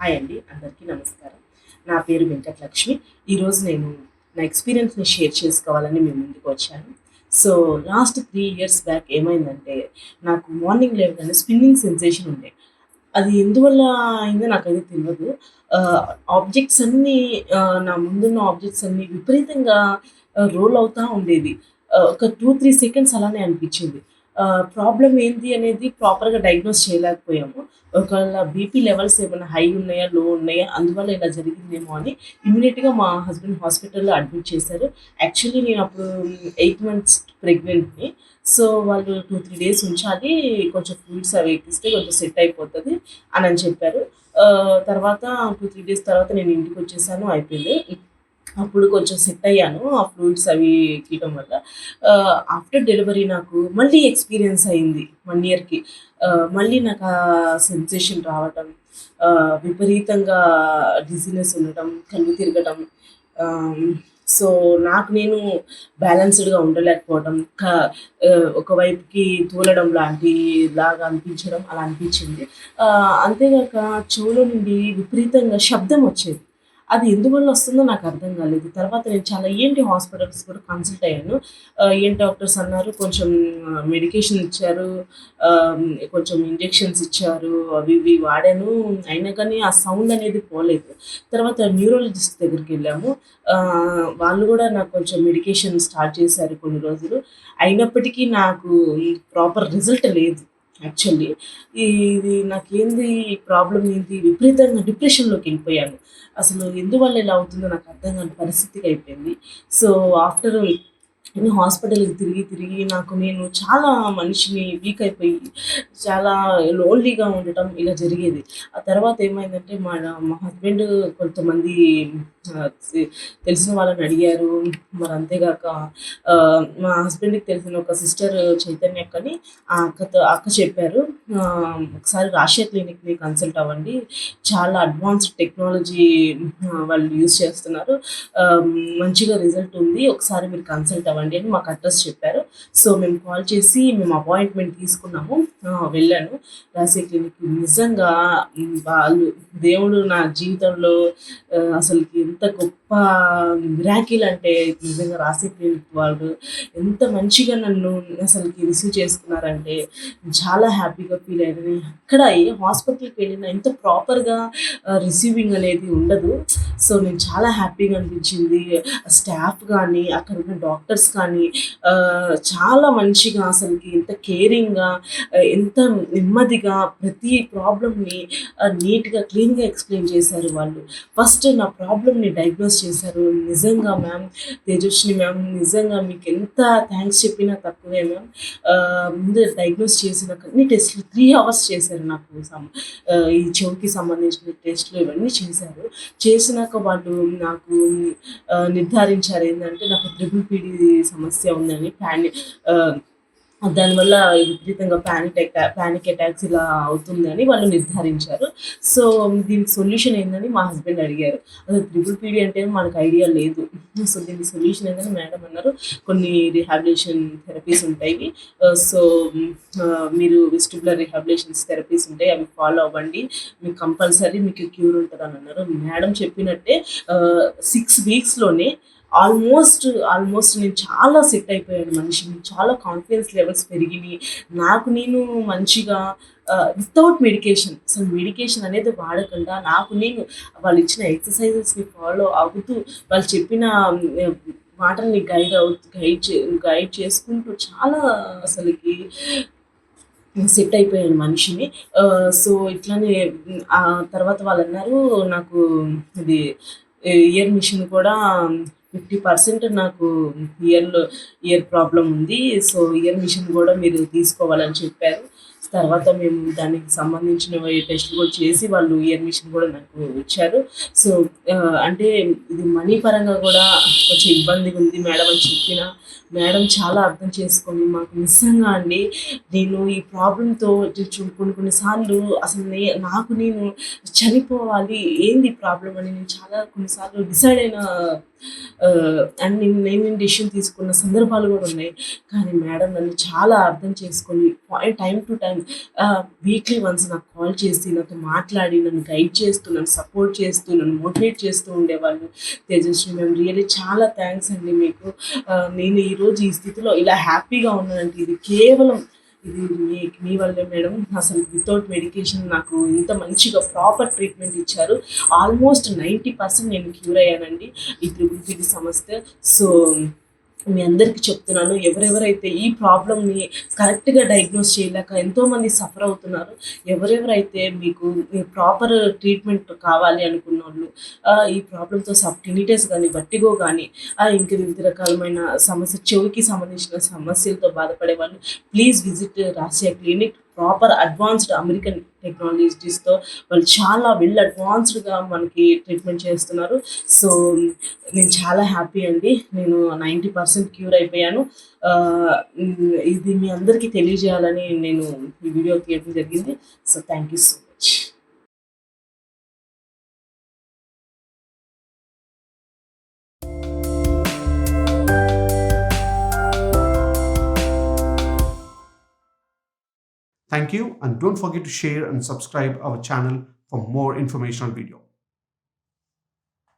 Hi అండి అందరికీ నమస్కారం. నా పేరు వెంకటలక్ష్మి. ఈరోజు నేను నా ఎక్స్పీరియన్స్ని షేర్ చేసుకోవాలని మేము ముందుకు వచ్చాను. So last three years back ఏమైందంటే నాకు మార్నింగ్ లేవగానే స్పిన్నింగ్ సెన్సేషన్ ఉండే. అది ఎందువల్ల అయిందో నాకైతే తెలియదు ఆబ్జెక్ట్స్ అన్నీ నా ముందున్న ఆబ్జెక్ట్స్ అన్నీ విపరీతంగా రోల్ అవుతూ ఉండేది. ఒక టూ త్రీ సెకండ్స్ అలానే అనిపించింది. ప్రాబ్లం ఏంటి అనేది ప్రాపర్గా డయాగ్నోస్ చేయలేకపోయాము. ఒకవేళ బీపీ లెవెల్స్ ఏమైనా హై ఉన్నాయా లో ఉన్నాయా అందువల్ల ఇలా జరిగిందేమో అని ఇమ్మీడియట్గా మా హస్బెండ్ హాస్పిటల్లో అడ్మిట్ చేశారు. యాక్చువల్లీ నేను అప్పుడు ఎయిట్ మంత్స్ ప్రెగ్నెంట్ని సో వాళ్ళు టూ త్రీ డేస్ ఉంచాలి కొంచెం ఫ్రూట్స్ అవి ఎక్కిస్తే కొంచెం సెట్ అయిపోతుంది అని అని చెప్పారు. తర్వాత టూ త్రీ డేస్ తర్వాత నేను ఇంటికి వచ్చేసాను అయిపోయింది. అప్పుడు కొంచెం సెట్ అయ్యాను ఆ ఫ్రూట్స్ అవి ఎక్కడం వల్ల. ఆఫ్టర్ డెలివరీ నాకు మళ్ళీ ఎక్స్పీరియన్స్ అయింది వన్ ఇయర్కి మళ్ళీ నాకు ఆ సెన్సేషన్ రావటం విపరీతంగా డిజినెస్ ఉండటం కళ్ళు తిరగటం. సో నాకు నేను బ్యాలెన్స్డ్గా ఉండలేకపోవడం క- ఒకవైపుకి తూలడం లాంటి లాగా అనిపించడం అలా అనిపించింది. అంతేగాక చెవులో నుండి విపరీతంగా శబ్దం వచ్చేది. అది ఎందువల్ల వస్తుందో నాకు అర్థం కాలేదు. తర్వాత నేను చాలా ఏంటి హాస్పిటల్స్ కూడా కన్సల్ట్ అయ్యాను. ఏం డాక్టర్స్ అన్నారు కొంచెం మెడికేషన్ ఇచ్చారు కొంచెం ఇంజెక్షన్స్ ఇచ్చారు అవి ఇవి వాడాను. అయినా కానీ ఆ సౌండ్ అనేది పోలేదు. తర్వాత న్యూరాలజిస్ట్ దగ్గరికి వెళ్ళాము. వాళ్ళు కూడా నాకు కొంచెం మెడికేషన్ స్టార్ట్ చేశారు కొన్ని రోజులు. అయినప్పటికీ నాకు ప్రాపర్ రిజల్ట్ లేదు. యాక్చువల్లీ ఇది నాకేంది ప్రాబ్లం ఏంటి విపరీతంగా డిప్రెషన్లోకి వెళ్ళిపోయాను. అసలు ఎందువల్ల ఇలా అవుతుందో నాకు అర్థం కాని పరిస్థితికి అయిపోయింది. సో ఆఫ్టర్ నేను హాస్పిటల్కి తిరిగి తిరిగి నాకు నేను చాలా మనిషిని వీక్ అయిపోయి చాలా లోన్లీగా ఉండటం ఇలా జరిగేది. ఆ తర్వాత ఏమైందంటే మా మా హస్బెండ్ కొంతమంది తెలిసిన వాళ్ళని అడిగారు. మరి అంతేగాక మా హస్బెండ్కి తెలిసిన ఒక సిస్టర్ చైతన్య అక్కని ఆ అక్కతో అక్క చెప్పారు. ఒకసారి రాషియా క్లినిక్ని కన్సల్ట్ అవ్వండి. చాలా అడ్వాన్స్డ్ టెక్నాలజీ వాళ్ళు యూజ్ చేస్తున్నారు. ఆ, మంచిగా రిజల్ట్ ఉంది. ఒకసారి మీరు కన్సల్ట్ అవ్వండి అని మాకు అడ్రస్ చెప్పారు. సో మేము కాల్ చేసి మేము అపాయింట్మెంట్ తీసుకున్నాము. వెళ్ళాను. రాసే క్లినిక్ నిజంగా వాళ్ళు దేవుడు నా జీవితంలో అసలుకి ఎంత గొప్ప మిరాకిల్ అంటే నిజంగా రాసే క్లినిక్ వాళ్ళు ఎంత మంచిగా నన్ను అసలుకి రిసీవ్ చేసుకున్నారంటే చాలా హ్యాపీగా ఫీల్ అయ్యాను అక్కడ ఏ హాస్పిటల్కి వెళ్ళినా ఎంత ప్రాపర్గా రిసీవింగ్ అనేది ఉండదు. సో నేను చాలా హ్యాపీగా అనిపించింది. స్టాఫ్ కానీ అక్కడ ఉన్న డాక్టర్స్ కానీ చాలా మంచిగా అసలుకి ఎంత కేరింగ్గా ఎంత నెమ్మదిగా ప్రతి ప్రాబ్లమ్ని నీట్గా క్లీన్గా ఎక్స్ప్లెయిన్ చేశారు వాళ్ళు. ఫస్ట్ నా ప్రాబ్లమ్ని డయాగ్నోస్ చేశారు. నిజంగా మ్యామ్ తేజస్విని మ్యామ్ నిజంగా మీకు ఎంత థ్యాంక్స్ చెప్పినా తక్కువే మ్యామ్. ముందు డయాగ్నోస్ చేసిన అన్ని టెస్ట్లు త్రీ అవర్స్ చేశారు నాకు ఈ చెవికి సంబంధించిన టెస్ట్లు ఇవన్నీ చేశారు. చేసిన చేసినాక వాళ్ళు నాకు నిర్ధారించారు ఏంటంటే నాకు ట్రిపుల్ పీడీ సమస్య ఉందని ప్యాని దానివల్ల విపరీతంగా ప్యానిక్ అటాక్ ప్యానిక్ అటాక్స్ ఇలా అవుతుందని వాళ్ళు నిర్ధారించారు. సో దీనికి సొల్యూషన్ ఏందని మా హస్బెండ్ అడిగారు. అసలు త్రిపుల్ పీడీ అంటే మనకు ఐడియా లేదు. సో దీనికి సొల్యూషన్ ఏంటంటే మేడం అన్నారు కొన్ని రిహాబిలేషన్ థెరపీస్ ఉంటాయి. Uh, సో um, uh, మీరు వెస్టిబులర్ రిహాబిలేషన్స్ థెరపీస్ ఉంటాయి అవి ఫాలో అవ్వండి. మీకు కంపల్సరీ మీకు క్యూర్ ఉంటుంది అని అన్నారు. మేడం చెప్పినట్టే uh, సిక్స్ వీక్స్లోనే ఆల్మోస్ట్ ఆల్మోస్ట్ నేను చాలా సెట్ అయిపోయాను మనిషిని. చాలా కాన్ఫిడెన్స్ లెవెల్స్ పెరిగినాయి. నాకు నేను మంచిగా వితౌట్ మెడికేషన్ అసలు మెడికేషన్ అనేది వాడకుండా నాకు నేను వాళ్ళు ఇచ్చిన ఎక్సర్సైజెస్ని ఫాలో అవుతూ వాళ్ళు చెప్పిన మాటల్ని గైడ్ అవు గైడ్ చే గైడ్ చేసుకుంటూ చాలా అసలుకి సెట్ అయిపోయాను మనిషిని. సో ఇట్లానే ఆ తర్వాత వాళ్ళు అన్నారు నాకు ఇది ఇయర్ మిషన్ కూడా ఫిఫ్టీ పర్సెంట్ నాకు ఇయర్లో ఇయర్ ప్రాబ్లం ఉంది. సో ఇయర్ మిషన్ కూడా మీరు తీసుకోవాలని చెప్పారు. తర్వాత మేము దానికి సంబంధించిన టెస్ట్లు కూడా చేసి వాళ్ళు ఇయర్ మిషన్ కూడా నాకు ఇచ్చారు. సో అంటే ఇది మనీ పరంగా కూడా కొంచెం ఇబ్బందిగా ఉంది మేడం అని చెప్పిన. మేడం చాలా అర్థం చేసుకొని మాకు నిజంగా అండి నేను ఈ ప్రాబ్లంతో కొన్ని కొన్నిసార్లు అసలు నే నాకు నేను చనిపోవాలి ఏంది ప్రాబ్లం అని నేను చాలా కొన్నిసార్లు డిసైడ్ అయిన అండ్ నేను నేను డెసిషన్ తీసుకున్న సందర్భాలు కూడా ఉన్నాయి. కానీ మేడం నన్ను చాలా అర్థం చేసుకొని time to time and weekly once నాకు కాల్ చేసి నాతో మాట్లాడి నన్ను గైడ్ చేస్తూ నన్ను సపోర్ట్ చేస్తూ నన్ను మోటివేట్ చేస్తూ ఉండేవాళ్ళు. తేజస్వి మేము రియల్లీ చాలా థ్యాంక్స్ అండి మీకు. నేను ఈరోజు ఈ స్థితిలో ఇలా హ్యాపీగా ఉన్నానంటే ఇది కేవలం ఇది మీ మీ వల్లే మేడం. అసలు వితౌట్ మెడికేషన్ నాకు ఇంత మంచిగా ప్రాపర్ ట్రీట్మెంట్ ఇచ్చారు. ఆల్మోస్ట్ నైంటీ పర్సెంట్ నేను క్యూర్ అయ్యానండి. ఈ త్రిబుల్ సమస్య. సో మీ అందరికీ చెప్తున్నాను. ఎవరెవరైతే ఈ ప్రాబ్లమ్ని కరెక్ట్గా డయాగ్నోస్ చేయలేక ఎంతోమంది సఫర్ అవుతున్నారు ఎవరెవరైతే మీకు ప్రాపర్ ట్రీట్మెంట్ కావాలి అనుకున్న వాళ్ళు ఈ ప్రాబ్లంతో సబ్ టినిటస్ కానీ బట్టిగో కానీ ఇంకా వివిధ రకాలమైన సమస్య చెవికి సంబంధించిన సమస్యలతో బాధపడే వాళ్ళు please visit Rasia clinic proper advanced American టెక్నాలజీస్తో వాళ్ళు చాలా వెల్ అడ్వాన్స్డ్గా మనకి ట్రీట్మెంట్ చేస్తున్నారు. సో నేను చాలా హ్యాపీ అండి. నేను నైంటీ పర్సెంట్ క్యూర్ అయిపోయాను. ఇది మీ అందరికీ తెలియజేయాలని నేను ఈ వీడియో తీయడం జరిగింది. So thank you so Thank you and don't forget to share and subscribe our channel for more informational video.